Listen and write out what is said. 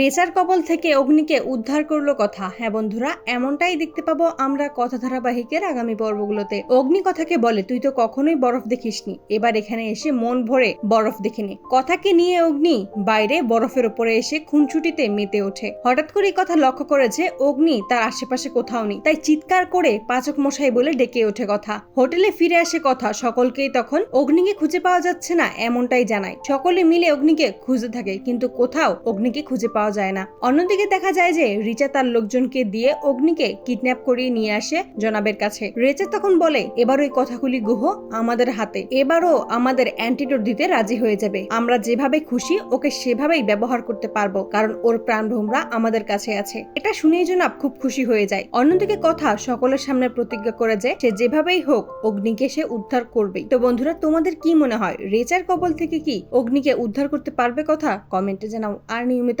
রেচার কবল থেকে অগ্নিকে উদ্ধার করল কথা। হ্যাঁ বন্ধুরা, এমনটাই দেখতে পাবো আমরা কথা ধারাবাহিকের আগামী পর্বগুলোতে। অগ্নি কথাকে বলে, তুই তো কখনোই বরফ দেখিসনি। এবার এখানে এসে মন ভরে বরফ দেখে নে। কথাকে নিয়ে অগ্নি বাইরে বরফের উপরে এসে খুনছুটিতে মেতে ওঠে। হঠাৎ করে কথা লক্ষ্য করে যে অগ্নি তার আশেপাশে কোথাও নেই। তাই চিৎকার করে পাচক মশাই বলে ডেকে ওঠে কথা। হোটেলে ফিরে আসে কথা। সকলকেই তখন অগ্নিকে খুঁজে পাওয়া যাচ্ছে না, এমনটাই জানায়। সকলে মিলে অগ্নিকে খুঁজে থাকে, কিন্তু কোথাও অগ্নিকে খুঁজে পাওয়া যায় না। অন্যদিকে দেখা যায় যে রিচা তার লোকজনকে দিয়ে অগ্নিকে কিডন্যাপ করিয়ে নিয়ে আসে জনাবের কাছে। রেচা তখন বলে, এবার ওই কথাগুলি গুহ আমাদের হাতে। এবারও আমাদের অ্যান্টিডোট দিতে রাজি হয়ে যাবে। আমরা যেভাবে খুশি, ওকে সেভাবেই ব্যবহার করতে পারব, কারণ ওর প্রাণভোমরা আমাদের কাছে আছে এটা শুনেই জনাব খুব খুশি হয়ে যায়। অন্যদিকে কথা সকলের সামনে প্রতিজ্ঞা করে যে, সে যেভাবেই হোক, অগ্নিকে সে উদ্ধার করবেই তো বন্ধুরা, তোমাদের কি মনে হয়? রেচার কবল থেকে কি অগ্নিকে উদ্ধার করতে পারবে কথা? কমেন্টে জানাও। আর নিয়মিত